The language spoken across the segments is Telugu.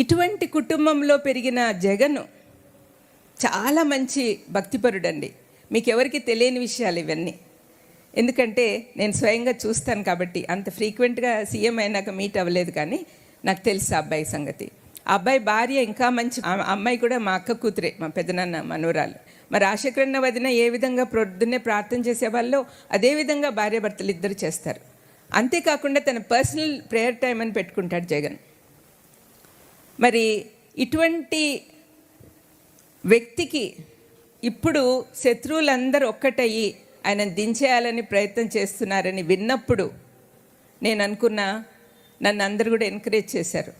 ఇటువంటి కుటుంబంలో పెరిగిన జగన్ చాలా మంచి భక్తిపరుడండి. మీకు ఎవరికి తెలియని విషయాలు ఇవన్నీ. ఎందుకంటే నేను స్వయంగా చూస్తాను కాబట్టి అంత ఫ్రీక్వెంట్గా సీఎం అయినాక మీట్ అవ్వలేదు కానీ నాకు తెలుసు ఆ అబ్బాయి సంగతి. ఆ అబ్బాయి భార్య ఇంకా మంచి అమ్మాయి కూడా మా అక్క కూతురే మా పెదనాన్న మనోరాలు. మా రాజశేఖరన్న వదిన ఏ విధంగా ప్రొద్దున్నే ప్రార్థన చేసేవాళ్ళో అదే విధంగా భార్యాభర్తలు ఇద్దరు చేస్తారు. అంతేకాకుండా తన పర్సనల్ ప్రేయర్ టైం అని పెట్టుకుంటాడు జగన్. మరి ఇటువంటి వ్యక్తికి ఇప్పుడు శత్రువులందరూ ఒక్కటయ్యి ఆయన దించేయాలని ప్రయత్నం చేస్తున్నారని విన్నప్పుడు నేను అనుకున్నా నన్ను అందరు కూడా ఎంకరేజ్ చేశారు.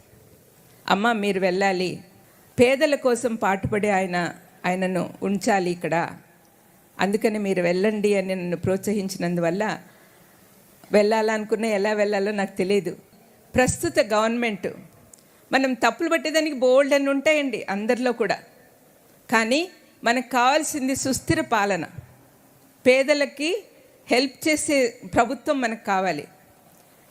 అమ్మ మీరు వెళ్ళాలి. పేదల కోసం పాటుపడే ఆయన ఆయనను ఉంచాలి ఇక్కడ. అందుకని మీరు వెళ్ళండి అని నన్ను ప్రోత్సహించినందువల్ల వెళ్ళాలనుకున్నా ఎలా వెళ్ళాలో నాకు తెలియదు. ప్రస్తుత గవర్నమెంట్ మనం తప్పులు పట్టేదానికి బోల్డ్ అని ఉంటాయండి అందరిలో కూడా. కానీ మనకు కావాల్సింది సుస్థిర పాలన. పేదలకి హెల్ప్ చేసే ప్రభుత్వం మనకు కావాలి.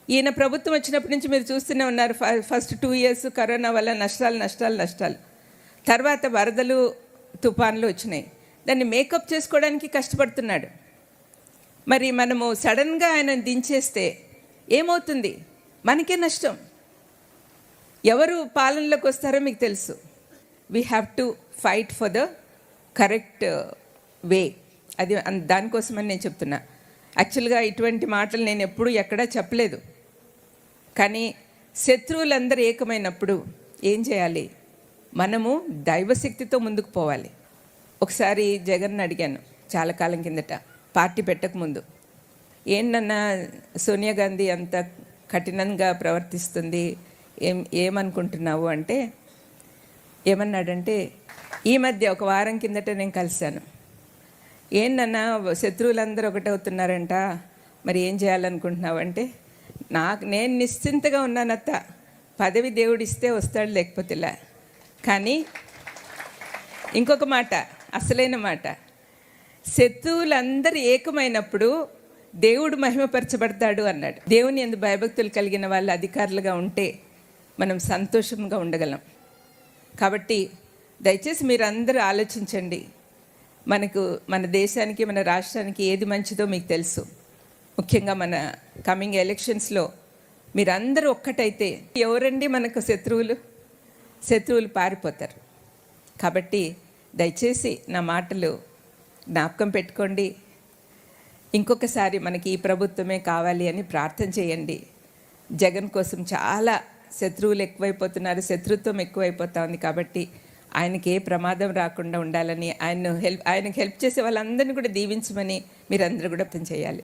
ఈయన ప్రభుత్వం వచ్చినప్పటి నుంచి మీరు చూస్తూనే ఉన్నారు ఫ- ఫస్ట్ టూ ఇయర్స్ కరోనా వల్ల నష్టాలు నష్టాలు నష్టాలు. తర్వాత వరదలు తుఫాన్లు వచ్చినాయి. దాన్ని మేకప్ చేసుకోవడానికి కష్టపడుతున్నాడు. మరి మనము సడన్గా ఆయన దించేస్తే ఏమవుతుంది? మనకే నష్టం. ఎవరు పాలనలోకి వస్తారో మీకు తెలుసు. We have to fight for the correct way అది దానికోసమని నేను చెప్తున్నా. యాక్చువల్గా ఇటువంటి మాటలు నేను ఎప్పుడూ ఎక్కడా చెప్పలేదు. కానీ శత్రువులందరూ ఏకమైనప్పుడు ఏం చేయాలి? మనము దైవశక్తితో ముందుకు పోవాలి. ఒకసారి జగన్ అడిగాను చాలా కాలం కిందట పార్టీ పెట్టకముందు ఏంటన్నా సోనియా గాంధీ అంత కఠినంగా ప్రవర్తిస్తుంది ఏం ఏమనుకుంటున్నావు అంటే ఏమన్నాడంటే ఈ మధ్య ఒక వారం కిందట నేను కలిశాను. ఏంటన్నా శత్రువులందరూ ఒకటవుతున్నారంట మరి ఏం చేయాలనుకుంటున్నావు అంటే నాకు నేను నిశ్చింతగా ఉన్నానత్త పదవి దేవుడిస్తే వస్తాడు లేకపోతేలా. కానీ ఇంకొక మాట అసలైన మాట. శత్రువులందరూ ఏకమైనప్పుడు దేవుడు మహిమపరచబడతాడు అన్నాడు. దేవుని ఎందు భయభక్తులు కలిగిన వాళ్ళు అధికారులుగా ఉంటే మనం సంతోషంగా ఉండగలం. కాబట్టి దయచేసి మీరందరూ ఆలోచించండి. మనకు మన దేశానికి మన రాష్ట్రానికి ఏది మంచిదో మీకు తెలుసు. ముఖ్యంగా మన కమింగ్ ఎలక్షన్స్లో మీరందరూ ఒక్కటైతే ఎవరండి మనకు శత్రువులు? శత్రువులు పారిపోతారు. కాబట్టి దయచేసి నా మాటలు జ్ఞాపకం పెట్టుకోండి. ఇంకొకసారి మనకి ఈ ప్రభుత్వమే కావాలి అని ప్రార్థన చేయండి. జగన్ కోసం చాలా శత్రువులు ఎక్కువైపోతున్నారు శత్రుత్వం ఎక్కువైపోతా ఉంది కాబట్టి ఆయనకి ఏ ప్రమాదం రాకుండా ఉండాలని ఆయన హెల్ప్ ఆయనకు హెల్ప్ చేసే వాళ్ళందరినీ కూడా దీవించమని మీరందరూ కూడా అర్థం చేయాలి